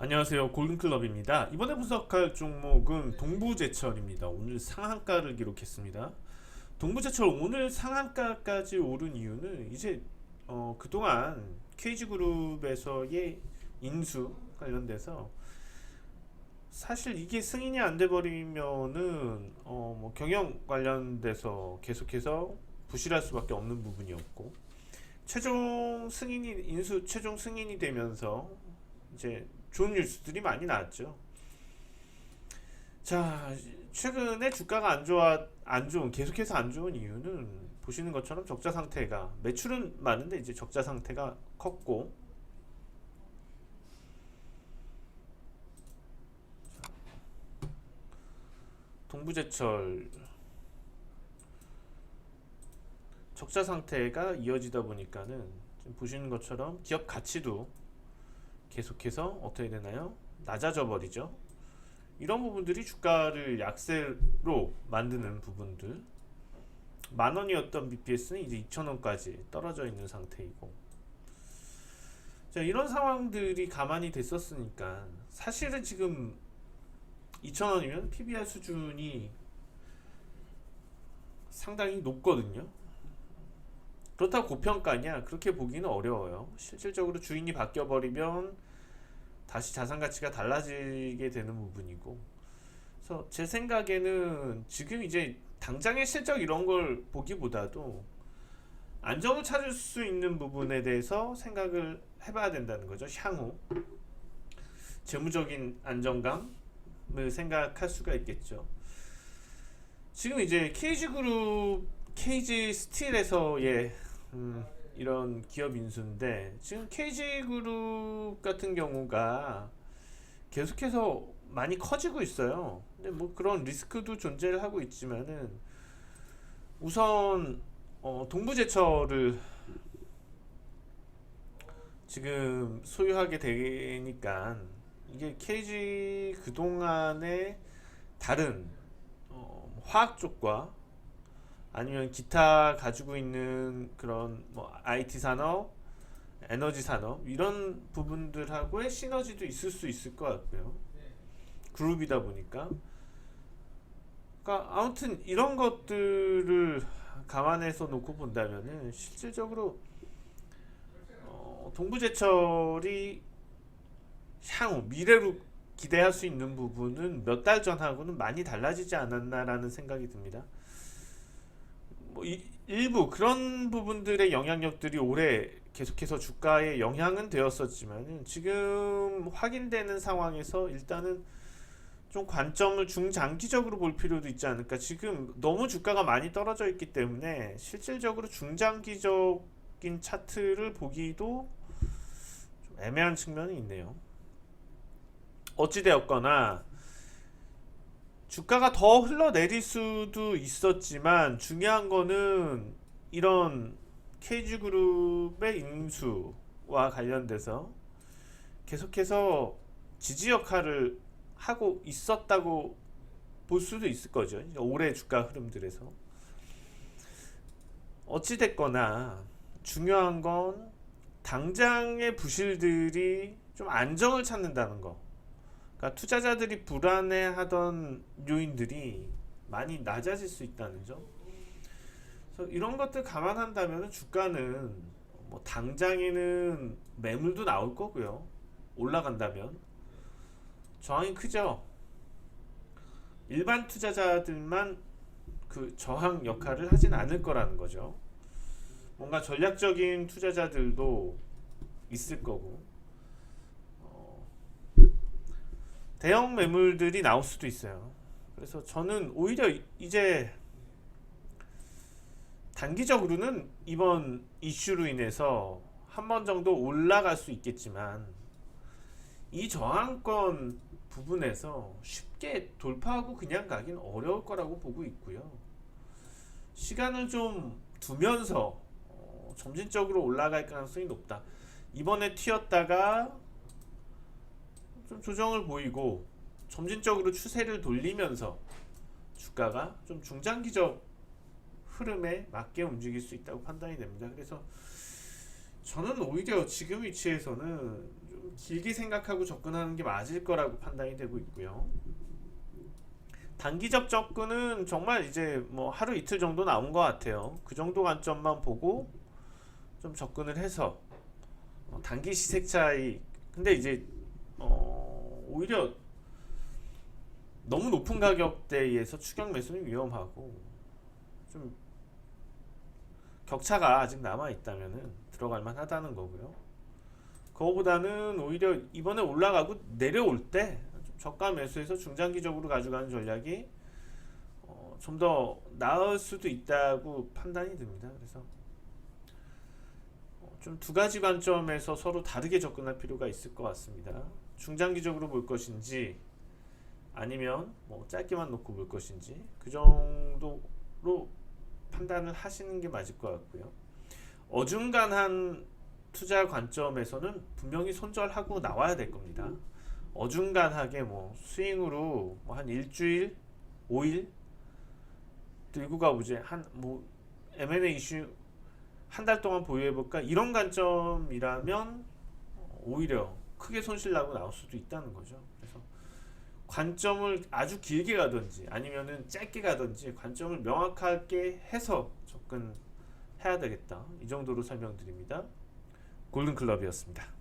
안녕하세요. 골든클럽입니다. 이번에 분석할 종목은 동부제철입니다. 오늘 상한가를 기록했습니다. 동부제철 오늘 상한가까지 오른 이유는 이제 어, 그동안 KG그룹에서의 인수 관련돼서 사실 이게 승인이 안 돼 버리면은 어, 뭐 경영 관련돼서 계속해서 부실할 수밖에 없는 부분이었고 최종 승인이 인수 최종 승인이 되면서 이제 좋은 뉴스들이 많이 나왔죠. 자, 최근에 주가가 안 좋아 안 좋은 계속해서 안 좋은 이유는 보시는 것처럼 적자 상태가 매출은 많은데 이제 적자 상태가 컸고 자, 동부제철 적자 상태가 이어지다 보니까는 보시는 것처럼 기업 가치도 계속해서 어떻게 되나요? 낮아져 버리죠. 이런 부분들이 주가를 약세로 만드는 부분들. 만 원이었던 BPS는 이제 2천 원까지 떨어져 있는 상태이고. 자, 이런 상황들이 가만히 됐었으니까 사실은 지금 2천 원이면 PBR 수준이 상당히 높거든요. 그렇다고 고평가냐? 그렇게 보기는 어려워요. 실질적으로 주인이 바뀌어 버리면 다시 자산 가치가 달라지게 되는 부분이고. 그래서 제 생각에는 지금 이제 당장의 실적 이런 걸 보기보다도 안정을 찾을 수 있는 부분에 대해서 생각을 해봐야 된다는 거죠. 향후 재무적인 안정감을 생각할 수가 있겠죠. 지금 이제 KG그룹, KG 스틸에서의 음, 이런 기업 인수인데 지금 KG그룹 같은 경우가 계속해서 많이 커지고 있어요. 근데 뭐 그런 리스크도 존재를 하고 있지만은 우선 어, 동부제철을 지금 소유하게 되니까 이게 KG 그동안의 다른 어, 화학 쪽과 아니면 기타 가지고 있는 그런 뭐 IT 산업, 에너지 산업 이런 부분들하고의 시너지도 있을 수 있을 것 같고요. 그룹이다 보니까. 그러니까 아무튼 이런 것들을 감안해서 놓고 본다면은 실질적으로 어, 동부제철이 향후 미래로 기대할 수 있는 부분은 몇 달 전하고는 많이 달라지지 않았나라는 생각이 듭니다. 뭐 이- 일부 그런 부분들의 영향력들이 올해 계속해서 주가에 영향은 되었었지만은 지금 확인되는 상황에서 일단은 좀 관점을 중장기적으로 볼 필요도 있지 않을까. 지금 너무 주가가 많이 떨어져 있기 때문에 실질적으로 중장기적인 차트를 보기도 좀 애매한 측면이 있네요. 어찌되었거나 주가가 더 흘러내릴 수도 있었지만 중요한 거는 이런 KG그룹의 인수와 관련돼서 계속해서 지지 역할을 하고 있었다고 볼 수도 있을 거죠. 올해 주가 흐름들에서. 어찌됐거나 중요한 건 당장의 부실들이 좀 안정을 찾는다는 거. 그러니까 투자자들이 불안해하던 요인들이 많이 낮아질 수 있다는 점. 그래서 이런 것들 감안한다면 주가는 뭐 당장에는 매물도 나올 거고요. 올라간다면 저항이 크죠. 일반 투자자들만 그 저항 역할을 하진 않을 거라는 거죠. 뭔가 전략적인 투자자들도 있을 거고. 어, 대형 매물들이 나올 수도 있어요. 그래서 저는 오히려 이- 이제 단기적으로는 이번 이슈로 인해서 한 번 정도 올라갈 수 있겠지만 이 저항권 부분에서 쉽게 돌파하고 그냥 가긴 어려울 거라고 보고 있고요. 시간을 좀 두면서 어, 점진적으로 올라갈 가능성이 높다. 이번에 튀었다가 좀 조정을 보이고 점진적으로 추세를 돌리면서 주가가 좀 중장기적 흐름에 맞게 움직일 수 있다고 판단이 됩니다. 그래서 저는 오히려 지금 위치에서는 좀좀 길게 생각하고 접근하는 게 맞을 거라고 판단이 되고 있고요. 단기적 접근은 정말 이제 뭐 하루 이틀 정도 나온 것 같아요. 그 정도 관점만 보고 좀 접근을 해서 어, 단기 시색 차이. 근데 이제 어, 오히려 너무 높은 가격대에서 추격 매수는 위험하고 좀 격차가 아직 남아 있다면은 들어갈 만하다는 거고요. 그거보다는 오히려 이번에 올라가고 내려올 때 저가 매수해서 중장기적으로 가져가는 전략이 어, 좀 더 나을 수도 있다고 판단이 듭니다. 그래서 어, 좀두 가지 관점에서 서로 다르게 접근할 필요가 있을 것 같습니다. 중장기적으로 볼 것인지 아니면 뭐 짧게만 놓고 볼 것인지 그 정도로 판단을 하시는 게 맞을 것 같고요. 어중간한 투자 관점에서는 분명히 손절하고 나와야 될 겁니다. 어중간하게 뭐 스윙으로 뭐 한 일주일, 5일 들고 가보지 한 뭐 M&A 이슈 한 달 동안 보유해 볼까 이런 관점이라면 오히려 크게 손실 나고 나올 수도 있다는 거죠. 그래서 관점을 아주 길게 가든지 아니면은 짧게 가든지 관점을 명확하게 해서 접근해야 되겠다. 이 정도로 설명드립니다. 골든클럽이었습니다.